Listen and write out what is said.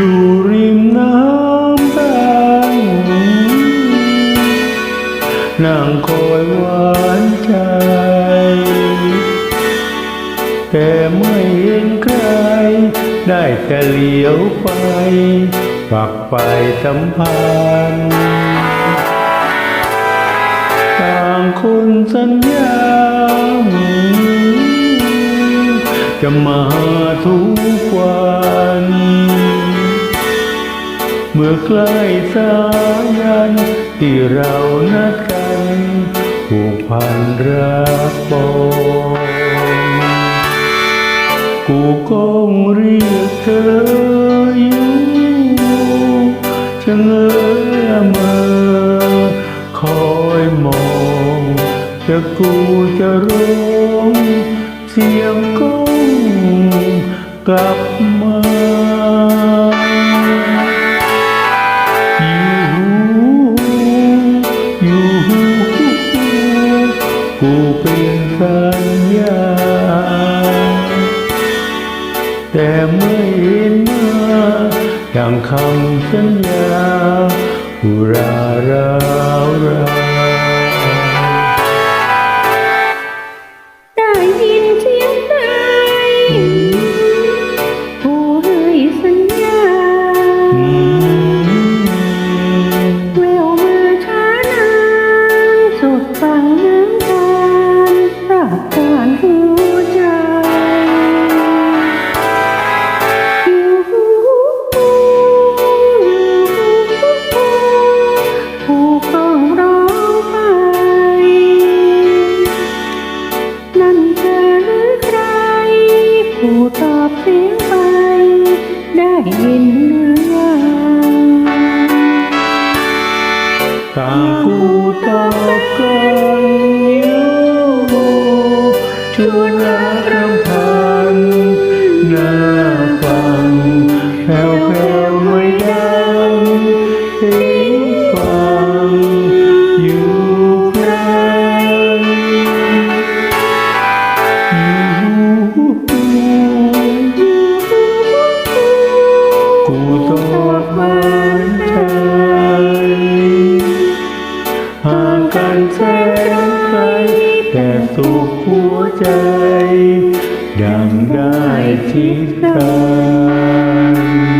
อยู่ริมน้ำบางนางคอยหวานใจ แต่ไม่เห็นใคร ได้แต่เลี้ยวไปฝักไปสัมพันต่างคนสัญญา จะมาทุกวัน เมื่อใกล้สายันที่เรานัดกันผูกพันรักปองกูคงเรียกเธออยู่ชะเง้อมาคอยมองจะกูจะร้องเสียงก้องกลับ เป็นสัญญา แต่ไม่เห็นมาดังคำสัญญาอุราราวรา ได้ยิน ตอบมันใจห่างกันแสนไกลแต่สุขหัวใจ ดังได้ทิ้งกัน